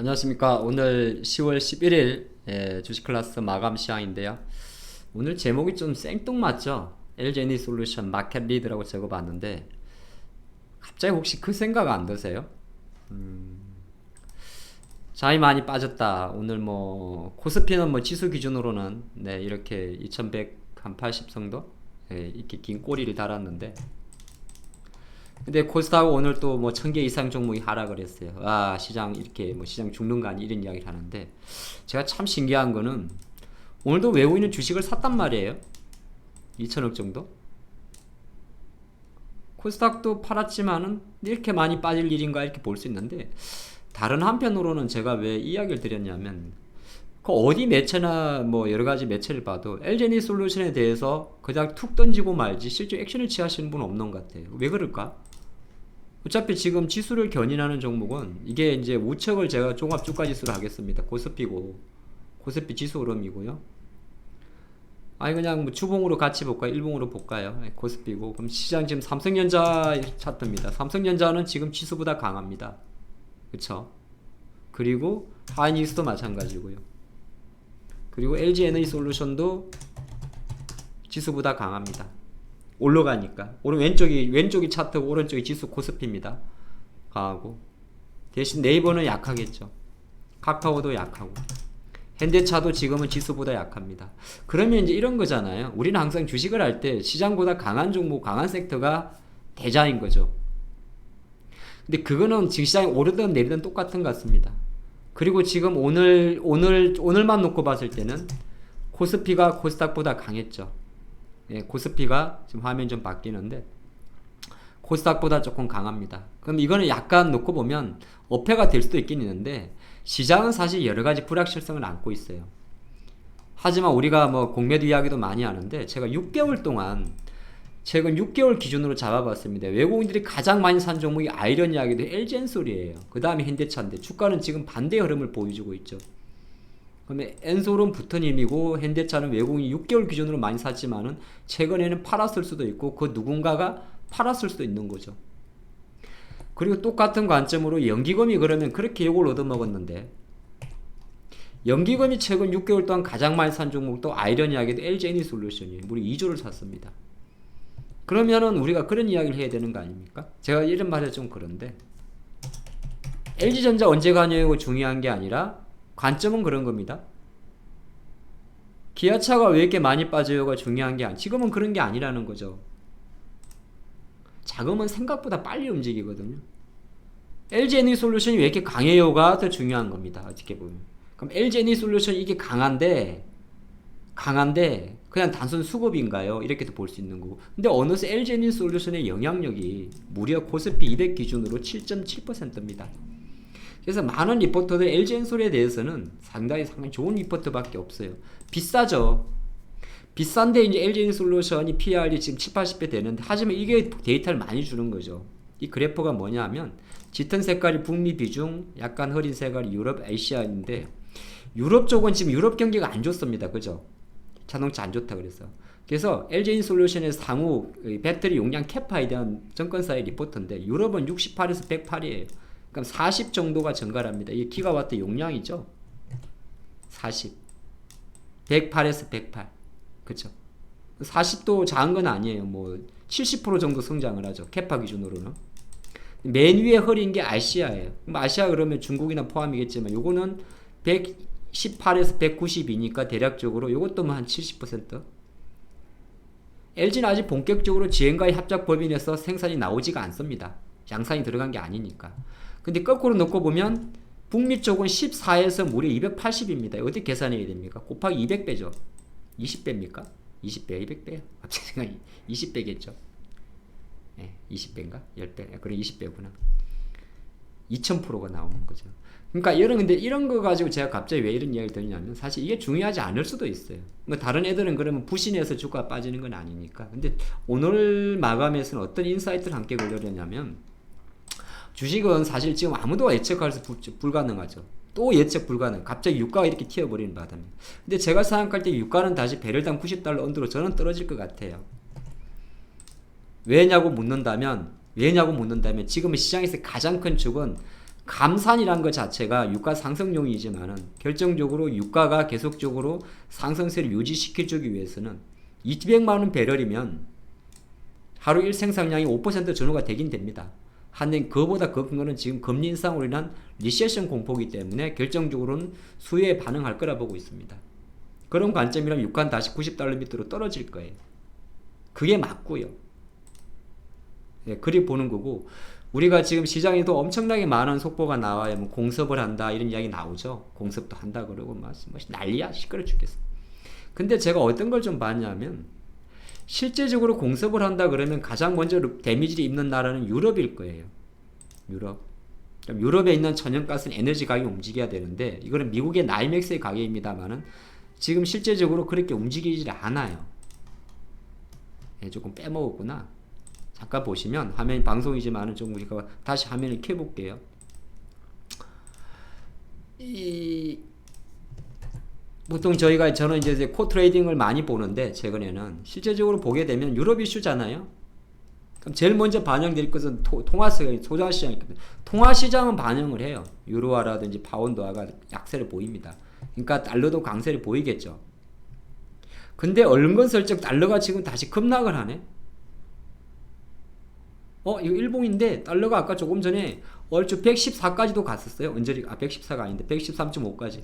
안녕하십니까. 오늘 10월 11일 예, 주식 클래스 마감 시황인데요. 오늘 제목이 좀 생뚱맞죠? LG니 솔루션 마켓 리드라고 적어봤는데 갑자기 혹시 그 생각 안 드세요? 음, 잠이 많이 빠졌다. 오늘 뭐 코스피는 뭐 지수 기준으로는 네 이렇게 2180 정도 예, 이렇게 긴 꼬리를 달았는데 근데 코스닥 오늘 또 뭐 천 개 이상 종목이 하락을 했어요. 아 시장 이렇게 뭐 시장 죽는 거 아니 이런 이야기를 하는데 제가 참 신기한 거는 오늘도 외국인은 주식을 샀단 말이에요. 2천억 정도. 코스닥도 팔았지만은 이렇게 많이 빠질 일인가 이렇게 볼 수 있는데 다른 한편으로는 제가 왜 이야기를 드렸냐면 그 어디 매체나 뭐 여러 가지 매체를 봐도 LG니 솔루션에 대해서 그냥 툭 던지고 말지 실제 액션을 취하시는 분은 없는 것 같아요. 왜 그럴까? 어차피 지금 지수를 견인하는 종목은 이게 이제 우측을 제가 종합 주가 지수로 하겠습니다. 고스피고 고스피 지수 흐름이고요. 아니 그냥 뭐 주봉으로 같이 볼까요? 일봉으로 볼까요? 네, 고스피고 그럼 시장 지금 삼성전자 차트입니다. 삼성전자는 지금 지수보다 강합니다. 그쵸? 그리고 하이닉스도 마찬가지고요. 그리고 LG 에너지 솔루션도 지수보다 강합니다. 올라가니까. 오른 왼쪽이 왼쪽이 차트고 오른쪽이 지수 코스피입니다. 강하고 대신 네이버는 약하겠죠. 카카오도 약하고 현대차도 지금은 지수보다 약합니다. 그러면 이제 이런 거잖아요. 우리는 항상 주식을 할 때 시장보다 강한 종목, 강한 섹터가 대자인 거죠. 근데 그거는 지금 시장이 오르든 내리든 똑같은 것 같습니다. 그리고 지금 오늘 오늘 오늘만 놓고 봤을 때는 코스피가 코스닥보다 강했죠. 예, 코스피가 지금 화면 좀 바뀌는데 코스닥보다 조금 강합니다. 그럼 이거는 약간 놓고 보면 어폐가 될 수도 있긴 있는데 시장은 사실 여러 가지 불확실성을 안고 있어요. 하지만 우리가 뭐 공매도 이야기도 많이 하는데 제가 6개월 동안 최근 6개월 기준으로 잡아봤습니다. 외국인들이 가장 많이 산 종목이 이야기도 LG엔솔이에요. 그 다음에 현대차인데 주가는 지금 반대 흐름을 보여주고 있죠. 그러면 엔솔은 붙은 힘이고 현대차는 외국인이 6개월 기준으로 많이 샀지만은 최근에는 팔았을 수도 있고 그 누군가가 팔았을 수도 있는 거죠. 그리고 똑같은 관점으로 연기금이 그러면 그렇게 욕을 얻어먹었는데 연기금이 최근 6개월 동안 가장 많이 산 종목도 아이러니하게도 LG에너지 솔루션이 무려 2조를 샀습니다. 그러면은 우리가 그런 이야기를 해야 되는 거 아닙니까? 제가 이런 말이 좀 그런데 LG전자 언제 가냐고 중요한 게 아니라 관점은 그런 겁니다. 기아차가 왜 이렇게 많이 빠져요가 중요한 게 아니 지금은 그런 게 아니라는 거죠. 자금은 생각보다 빨리 움직이거든요. LG 에너지 솔루션이 왜 이렇게 강해요가 더 중요한 겁니다. 어떻게 보면. 그럼 LG 에너지 솔루션이 이게 강한데 강한데 그냥 단순 수급인가요? 이렇게도 볼 수 있는 거고. 근데 어느새 LG 에너지 솔루션의 영향력이 무려 코스피 200 기준으로 7.7%입니다. 그래서 많은 리포터들 LG 엔솔에 대해서는 상당히 상당히 좋은 리포트밖에 없어요. 비싸죠. 비싼데 이제 LG 솔루션이 PR이 지금 7, 80배 되는데 하지만 이게 데이터를 많이 주는 거죠. 이 그래프가 뭐냐면 짙은 색깔이 북미 비중, 약간 흐린 색깔이 유럽, 아시아인데 유럽 쪽은 지금 유럽 경기가 안 좋습니다. 그죠? 자동차 안 좋다 그래서. 그래서 LG 솔루션의 상호 배터리 용량 캐파에 대한 정권사의 리포트인데 유럽은 68에서 108이에요. 그럼 40 정도가 증가합니다. 이게 기가와트 용량이죠. 40. 108에서 108. 그쵸. 40도 작은 건 아니에요. 뭐, 70% 정도 성장을 하죠. 캐파 기준으로는. 맨 위에 흐린 게 아시아예요. 아시아 그러면 중국이나 포함이겠지만, 요거는 118에서 192니까 대략적으로 요것도 뭐 한 70%. LG는 아직 본격적으로 지행과의 협작 법인에서 생산이 나오지가 않습니다. 양산이 들어간 게 아니니까. 근데 거꾸로 놓고 보면 북미 쪽은 14에서 무려 280입니다. 어떻게 계산해야 됩니까? 곱하기 200배죠. 20배입니까? 20배, 200배요? 갑자기 생각이 20배겠죠. 예, 20배인가? 10배. 그래 20배구나. 2000%가 나오는 거죠. 그러니까 이런 근데 이런 거 가지고 제가 갑자기 왜 이런 이야기를 드리냐면 사실 이게 중요하지 않을 수도 있어요. 뭐 다른 애들은 그러면 부신해서 주가 빠지는 건 아니니까. 근데 오늘 마감에서는 어떤 인사이트를 함께 걸려냐면 주식은 사실 지금 아무도 예측할 수 불가능하죠. 또 예측 불가능. 갑자기 유가가 이렇게 튀어버리는 바람에. 근데 제가 생각할 때 유가는 다시 배럴당 90달러 언더로 저는 떨어질 것 같아요. 왜냐고 묻는다면 왜냐고 묻는다면 지금 시장에서 가장 큰 축은 감산이란 것 자체가 유가 상승용이지만은 결정적으로 유가가 계속적으로 상승세를 유지시켜 주기 위해서는 200만 원 배럴이면 하루 일 생산량이 5% 전후가 되긴 됩니다. 한데 그보다 더 큰 거는 지금 금리 인상으로 인한 리세션 공포기 때문에 결정적으로는 수요에 반응할 거라 보고 있습니다. 그런 관점이라면 유가는 다시 90달러 밑으로 떨어질 거예요. 그게 맞고요. 예, 그리 보는 거고 우리가 지금 시장에도 엄청나게 많은 속보가 나와요. 뭐 공습을 한다 이런 이야기 나오죠. 공습도 한다 그러고 막뭐 난리야 시끄러 죽겠어. 근데 제가 어떤 걸 좀 봤냐면 실제적으로 공습을 한다 그러면 가장 먼저 데미지를 입는 나라는 유럽일 거예요. 유럽. 유럽에 있는 천연가스는 에너지 가격이 움직여야 되는데 이거는 미국의 나이맥스의 가격입니다만은 지금 실제적으로 그렇게 움직이질 않아요. 예, 조금 빼먹었구나. 잠깐 보시면 화면 방송이지만은 좀 우리가 다시 화면을 켜볼게요. 이 보통 저희가 저는 이제 코 트레이딩을 많이 보는데 최근에는 실제적으로 보게 되면 유럽 이슈잖아요. 그럼 제일 먼저 반영될 것은 토, 통화세 소자 시장이거든요. 통화 시장은 반영을 해요. 유로화라든지 파운드화가 약세를 보입니다. 그러니까 달러도 강세를 보이겠죠. 근데 얼른건설적 달러가 지금 다시 급락을 하네. 어, 이거 일봉인데 달러가 아까 조금 전에 얼추 114까지도 갔었어요. 언저리 아 114가 아닌데 113.5까지.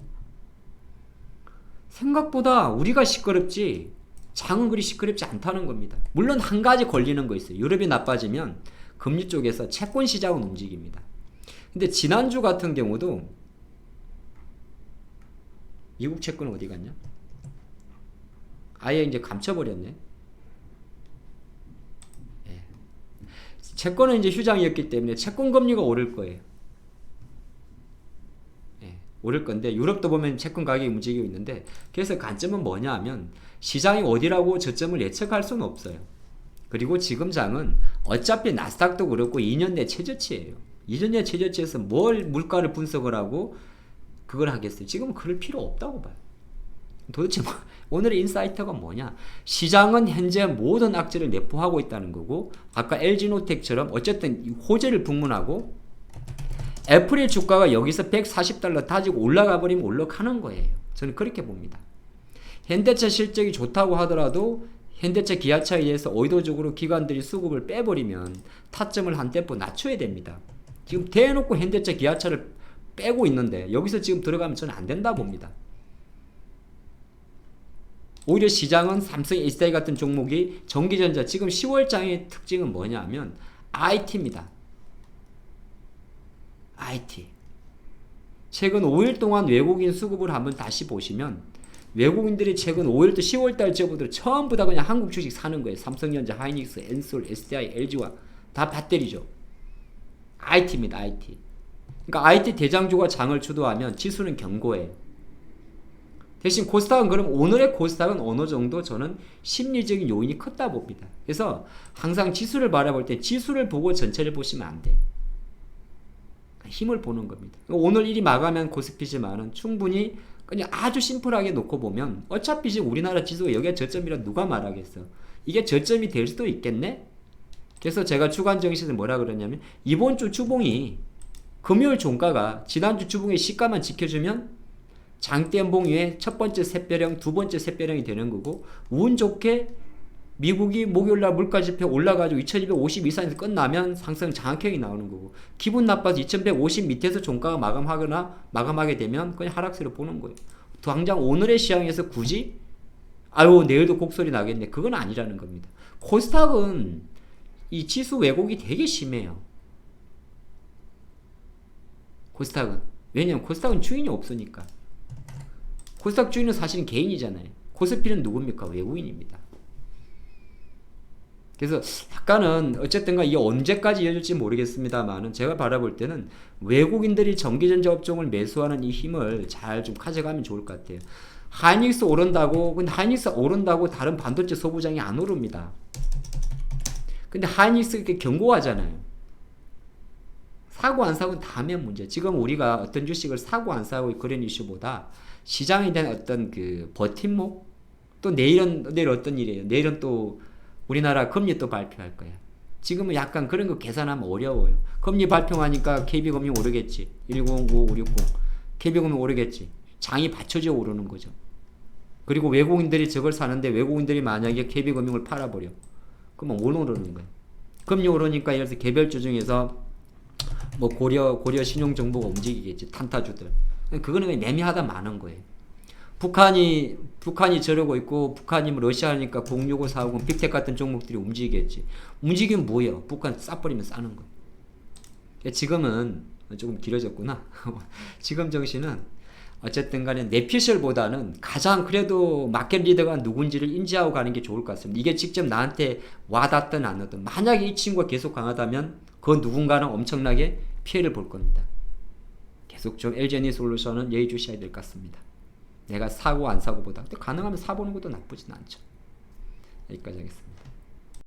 생각보다 우리가 시끄럽지 장은 그리 시끄럽지 않다는 겁니다. 물론 한 가지 걸리는 거 있어요. 유럽이 나빠지면 금리 쪽에서 채권 시장은 움직입니다. 근데 지난주 같은 경우도 미국 채권 어디 갔냐? 아예 이제 감춰버렸네. 예. 채권은 이제 휴장이었기 때문에 채권 금리가 오를 거예요. 예. 오를 건데 유럽도 보면 채권 가격이 움직이고 있는데 그래서 관점은 뭐냐 하면 시장이 어디라고 저점을 예측할 수는 없어요. 그리고 지금 장은 어차피 나스닥도 그렇고 2년 내 최저치예요. 2년 내 최저치에서 뭘 물가를 분석을 하고 그걸 하겠어요. 지금 그럴 필요 없다고 봐요. 도대체 뭐, 오늘의 인사이트가 뭐냐? 시장은 현재 모든 악재를 내포하고 있다는 거고 아까 LG노텍처럼 어쨌든 호재를 불문하고 애플의 주가가 여기서 140달러 다지고 올라가 버리면 올라가는 거예요. 저는 그렇게 봅니다. 현대차 실적이 좋다고 하더라도 현대차 기아차에 의해서 의도적으로 기관들이 수급을 빼버리면 타점을 한 템포 낮춰야 됩니다. 지금 대놓고 현대차 기아차를 빼고 있는데 여기서 지금 들어가면 저는 안 된다 봅니다. 오히려 시장은 삼성 SDI 같은 종목이 전기전자 지금 10월장의 특징은 뭐냐면 IT입니다. IT. 최근 5일 동안 외국인 수급을 한번 다시 보시면 외국인들이 최근 5일부터 10월 달째부터 처음부터 그냥 한국 주식 사는 거예요. 삼성전자, 하이닉스, 엔솔, SDI, LG와 다 배터리죠. IT입니다. IT. 그러니까 IT 대장주가 장을 주도하면 지수는 견고해요. 대신 코스닥은 그럼 오늘의 코스닥은 어느 정도 저는 심리적인 요인이 컸다 봅니다. 그래서 항상 지수를 바라볼 때 지수를 보고 전체를 보시면 안 돼요. 힘을 보는 겁니다. 오늘 일이 마감한 코스피지만은 충분히 그냥 아주 심플하게 놓고 보면 어차피 지금 우리나라 지수가 여기가 저점이라 누가 말하겠어. 이게 저점이 될 수도 있겠네? 그래서 제가 주간 정시에서 뭐라 그러냐면 이번 주 주봉이 금요일 종가가 지난주 주봉의 시가만 지켜주면 장대연봉 위에 첫 번째 샛별형, 두 번째 샛별형이 되는 거고 운 좋게 미국이 목요일날 물가지표 올라가지고 2250 이상에서 끝나면 상승 장악형이 나오는 거고 기분 나빠서 2150 밑에서 종가가 마감하거나 마감하게 되면 그냥 하락세로 보는 거예요. 당장 오늘의 시장에서 굳이 아유 내일도 곡소리 나겠네 그건 아니라는 겁니다. 코스닥은 이 지수 왜곡이 되게 심해요. 코스닥은 왜냐면 코스닥은 주인이 없으니까. 코스닥 주인은 사실은 개인이잖아요. 코스피는 누굽니까? 외국인입니다. 그래서 약간은 어쨌든가 이게 언제까지 이어질지 모르겠습니다만은 제가 바라볼 때는 외국인들이 전기전자 업종을 매수하는 이 힘을 잘 좀 가져가면 좋을 것 같아요. 하이닉스 오른다고 근데 하이닉스 오른다고 다른 반도체 소부장이 안 오릅니다. 근데 하이닉스 이렇게 경고하잖아요. 사고 안 사고는 다면 문제. 지금 우리가 어떤 주식을 사고 안 사고 그런 이슈보다 시장에 대한 어떤 그 버팀목 또 내일은 내일 어떤 일이에요. 내일은 또 우리나라 금리 또 발표할 거야. 지금은 약간 그런 거 계산하면 어려워요. 금리 발표하니까 KB금융 오르겠지. 105560. KB금융 오르겠지. 장이 받쳐져 오르는 거죠. 그리고 외국인들이 저걸 사는데 외국인들이 만약에 KB금융을 팔아버려. 그러면 못 오르는 거예요. 금리 오르니까 예를 들어서 개별주 중에서 뭐 고려 고려 신용 정보가 움직이겠지 탄타주들. 그거는 매매하다 마는 거예요. 북한이 북한이 저러고 있고 북한이 뭐 러시아니까 065, 450, 빅텍 같은 종목들이 움직이겠지. 움직이면 뭐예요? 북한 싸버리면 싸는 거예요. 그러니까 지금은 조금 길어졌구나. 지금 정신은 어쨌든 간에 내피셜보다는 가장 그래도 마켓 리더가 누군지를 인지하고 가는 게 좋을 것 같습니다. 이게 직접 나한테 와닿든 안 와닿든 만약에 이 친구가 계속 강하다면 그 누군가는 엄청나게 피해를 볼 겁니다. 계속 좀 LG니 솔루션은 예의주시해야 될 것 같습니다. 내가 사고 안 사고보다 근데 가능하면 사보는 것도 나쁘진 않죠. 여기까지 하겠습니다.